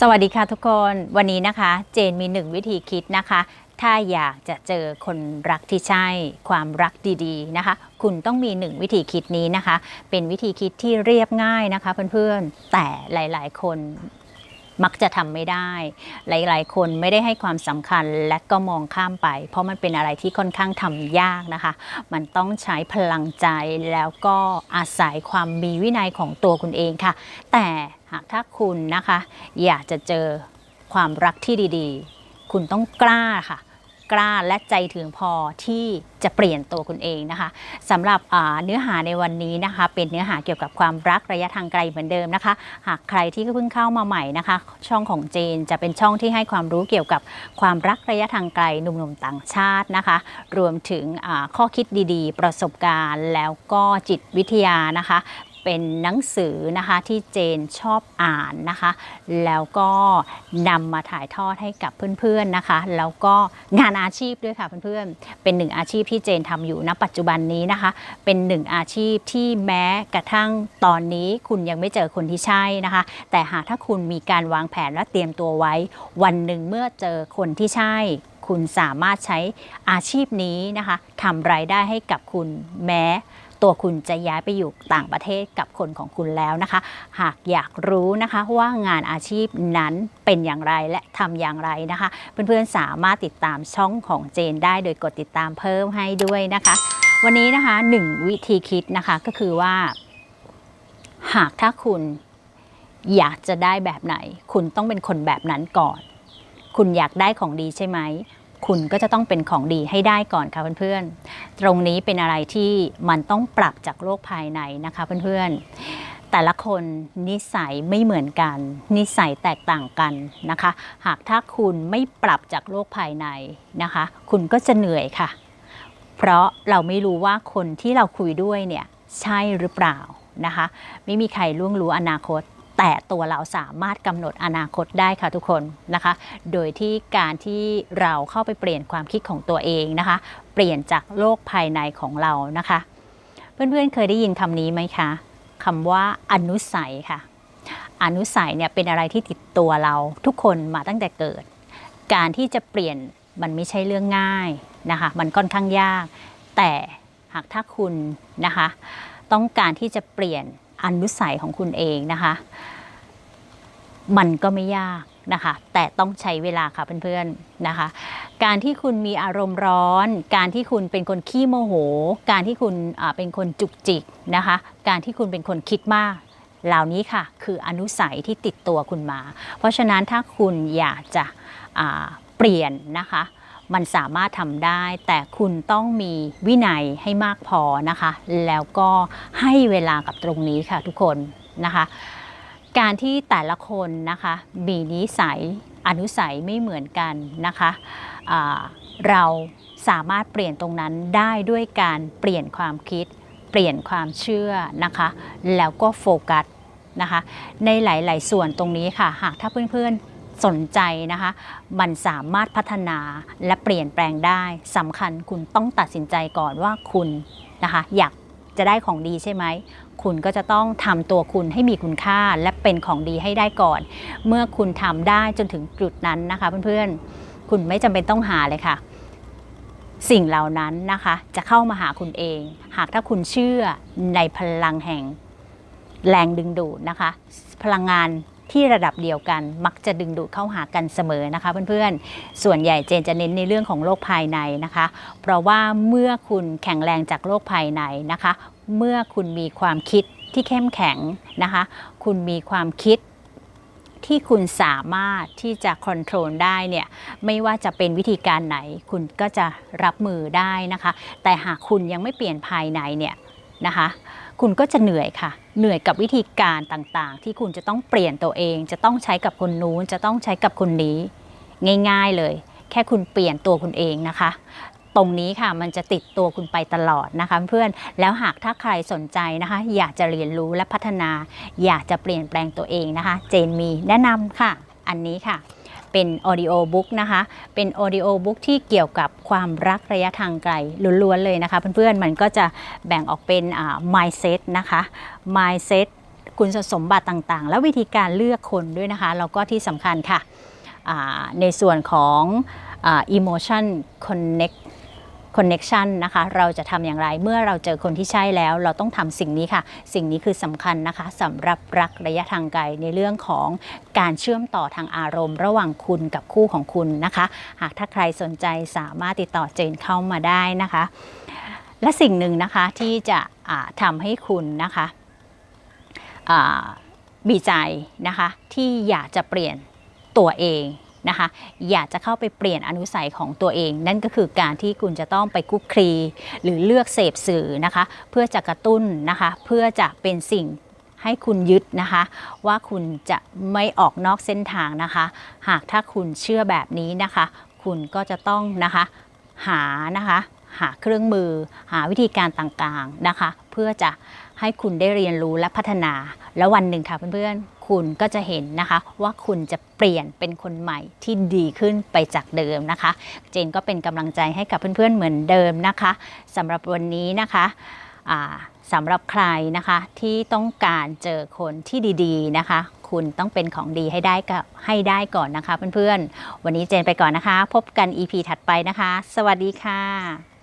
สวัสดีค่ะทุกคนวันนี้นะคะ เจนมีหนึ่งวิธีคิดนะคะ ถ้าอยากจะเจอคนรักที่ใช่ ความรักดีๆนะคะ คุณต้องมีหนึ่งวิธีคิดนี้นะคะ เป็นวิธีคิดที่เรียบง่ายนะคะเพื่อนๆแต่หลายๆ คน มักจะทำไม่ได้ หลาย ๆ คนไม่ได้ให้ความสำคัญและก็มองข้ามไป เพราะมันเป็นอะไรที่ค่อนข้างทำยากนะคะ มันต้องใช้พลังใจแล้วก็อาศัยความมีวินัยของตัวคุณเองค่ะ แต่หากถ้าคุณนะคะ อยากจะเจอความรักที่ดี ๆ คุณต้องกล้าค่ะ กล้าและใจถึงพอที่จะเปลี่ยนตัวคุณเองนะคะสำหรับเนื้อหาในวันนี้นะคะ เป็นเนื้อหาเกี่ยวกับความรักระยะทางไกลเหมือนเดิมนะคะ หากใครที่เพิ่งเข้ามาใหม่นะคะ ช่องของเจนจะเป็นช่องที่ให้ความรู้เกี่ยวกับความรักระยะทางไกลหนุ่มๆต่างชาตินะคะ รวมถึงข้อคิดดีๆ ประสบการณ์ แล้วก็จิตวิทยานะคะ เป็นหนังสือนะคะที่เจนชอบอ่านนะคะ แล้วก็นำมาถ่ายทอดให้กับเพื่อนๆนะคะ แล้วก็งานอาชีพด้วยค่ะเพื่อนๆ เป็นหนึ่งอาชีพที่เจนทำอยู่ณปัจจุบันนี้นะคะ เป็นหนึ่งอาชีพที่แม้กระทั่งตอนนี้คุณยังไม่เจอคนที่ใช่นะคะ แต่หากถ้าคุณมีการวางแผนและเตรียมตัวไว้ วันหนึ่งเมื่อเจอคนที่ใช่ คุณสามารถใช้อาชีพนี้นะคะทำรายได้ให้กับคุณแม้ ตัวคุณจะย้ายไปอยู่ต่างประเทศกับคนของคุณแล้วนะคะ หากอยากรู้นะคะว่างานอาชีพนั้นเป็นอย่างไรและทำอย่างไรนะคะ เพื่อนๆสามารถติดตามช่องของเจนได้โดยกดติดตามเพิ่มให้ด้วยนะคะ วันนี้นะคะหนึ่งวิธีคิดนะคะก็คือว่า หากถ้าคุณอยากจะได้แบบไหน คุณต้องเป็นคนแบบนั้นก่อน คุณอยากได้ของดีใช่ไหม คุณก็จะต้องเป็นของดีให้ได้ก่อนค่ะเพื่อนๆ ตรงนี้เป็นอะไรที่มันต้องปรับจากโลกภายในนะคะเพื่อนๆ แต่ละคนนิสัยไม่เหมือนกัน นิสัยแตกต่างกันนะคะ หากถ้าคุณไม่ปรับจากโลกภายในนะคะ คุณก็จะเหนื่อยค่ะ เพราะเราไม่รู้ว่าคนที่เราคุยด้วยเนี่ยใช่หรือเปล่านะคะ ไม่มีใครล่วงรู้อนาคต แต่ตัวเราสามารถกำหนดอนาคตได้ค่ะทุกคนนะคะ โดยที่การที่เราเข้าไปเปลี่ยนความคิดของตัวเองนะคะ เปลี่ยนจากโลกภายในของเรานะคะ เพื่อนๆเคยได้ยินคำนี้ไหมคะคำว่าอนุสัยค่ะ อนุสัยเนี่ยเป็นอะไรที่ติดตัวเราทุกคนมาตั้งแต่เกิด การที่จะเปลี่ยนมันไม่ใช่เรื่องง่ายนะคะ มันค่อนข้างยาก แต่หากถ้าคุณนะคะ ต้องการที่จะเปลี่ยน อนุสัยของคุณเองนะคะ มันก็ไม่ยากนะคะ แต่ต้องใช้เวลาค่ะเพื่อนๆนะคะ การที่คุณมีอารมณ์ร้อน การที่คุณเป็นคนขี้โมโห การที่คุณเป็นคนจุกจิกนะคะ การที่คุณเป็นคนคิดมากเหล่านี้ค่ะคืออนุสัยที่ติดตัวคุณมา เพราะฉะนั้นถ้าคุณอยากจะเปลี่ยนนะคะ มันสามารถทำได้ แต่คุณต้องมีวินัยให้มากพอนะคะ แล้วก็ให้เวลากับตรงนี้ค่ะทุกคนนะคะ การที่แต่ละคนนะคะมีนิสัยอนุสัยไม่เหมือนกันนะคะเราสามารถเปลี่ยนตรงนั้นได้ด้วยการเปลี่ยนความคิด เปลี่ยนความเชื่อนะคะ แล้วก็โฟกัสนะคะ ในหลาย ๆ ส่วนตรงนี้ค่ะ หากถ้าเพื่อน ๆ สนใจนะคะ มันสามารถพัฒนาและเปลี่ยนแปลงได้สำคัญคุณต้องตัดสินใจก่อนว่าคุณนะคะอยากจะได้ของดีใช่ไหม คุณก็จะต้องทำตัวคุณให้มีคุณค่าและเป็นของดีให้ได้ก่อน เมื่อคุณทำได้จนถึงจุดนั้นนะคะเพื่อนๆ คุณไม่จำเป็นต้องหาเลยค่ะ สิ่งเหล่านั้นนะคะ จะเข้ามาหาคุณเอง หากถ้าคุณเชื่อในพลังแห่งแรงดึงดูดนะคะ พลังงาน ที่ระดับเดียวกันมักจะดึงดูดเข้าหากันเสมอนะคะเพื่อนๆ ส่วนใหญ่เจนจะเน้นในเรื่องของโลกภายในนะคะ เพราะว่าเมื่อคุณแข็งแรงจากโลกภายในนะคะ เมื่อคุณมีความคิดที่เข้มแข็งนะคะ คุณมีความคิดที่คุณสามารถที่จะค o n t r o l ได้เนี่ยไม่ว่าจะเป็นวิธีการไหน คุณก็จะรับมือได้นะคะ แต่หากคุณยังไม่เปลี่ยนภายในเนี่ยนะคะ คุณก็จะเหนื่อยค่ะ เหนื่อยกับวิธีการต่างๆ ที่คุณจะต้องเปลี่ยนตัวเอง จะต้องใช้กับคนนู้น จะต้องใช้กับคนนี้ ง่ายๆเลย แค่คุณเปลี่ยนตัวคุณเองนะคะ ตรงนี้ค่ะมันจะติดตัวคุณไปตลอดนะคะเพื่อน แล้วหากถ้าใครสนใจนะคะ อยากจะเรียนรู้และพัฒนา อยากจะเปลี่ยนแปลงตัวเองนะคะ เจนมีแนะนำค่ะ อันนี้ค่ะ เป็นออดิโอบุ๊กนะคะ เป็นออดิโอบุ๊กที่เกี่ยวกับความรักระยะทางไกลล้วนๆเลยนะคะเพื่อนๆ มันก็จะแบ่งออกเป็น mindset นะคะ mindset คุณสมบัติต่างๆ และวิธีการเลือกคนด้วยนะคะ แล้วก็ที่สำคัญค่ะในส่วนของ emotion connect connection นะคะ เราจะทำอย่างไรเมื่อเราเจอคนที่ใช่แล้ว เราต้องทำสิ่งนี้ค่ะ สิ่งนี้คือสำคัญนะคะสำหรับรักระยะทางไกลในเรื่องของการเชื่อมต่อทางอารมณ์ ระหว่างคุณกับคู่ของคุณนะคะ หากถ้าใครสนใจสามารถติดต่อเจนเข้ามาได้นะคะ และสิ่งหนึ่งนะคะที่จะทำให้คุณนะคะมีใจนะคะที่อยากจะเปลี่ยนตัวเอง นะคะ อยากจะเข้าไปเปลี่ยนอนุสัยของตัวเอง นั่นก็คือการที่คุณจะต้องไปคุกคลี หรือเลือกเสพสื่อนะคะ เพื่อจะกระตุ้นนะคะ เพื่อจะเป็นสิ่งให้คุณยึดนะคะ ว่าคุณจะไม่ออกนอกเส้นทางนะคะ หากถ้าคุณเชื่อแบบนี้นะคะ คุณก็จะต้องนะคะหานะคะหาเครื่องมือ หาวิธีการต่างๆนะคะ เพื่อจะให้คุณได้เรียนรู้และพัฒนา แล้ววันหนึ่งค่ะเพื่อนๆ คุณก็จะเห็นนะคะว่าคุณจะเปลี่ยนเป็นคนใหม่ที่ดีขึ้นไปจากเดิมนะคะ เจนก็เป็นกำลังใจให้กับเพื่อนๆเหมือนเดิมนะคะสำหรับวันนี้นะคะสำหรับใครนะคะที่ต้องการเจอคนที่ดีๆนะคะ คุณต้องเป็นของดีให้ได้ก็ให้ได้ก่อนนะคะเพื่อนๆ วันนี้เจนไปก่อนนะคะ พบกัน EP ถัดไปนะคะ สวัสดีค่ะ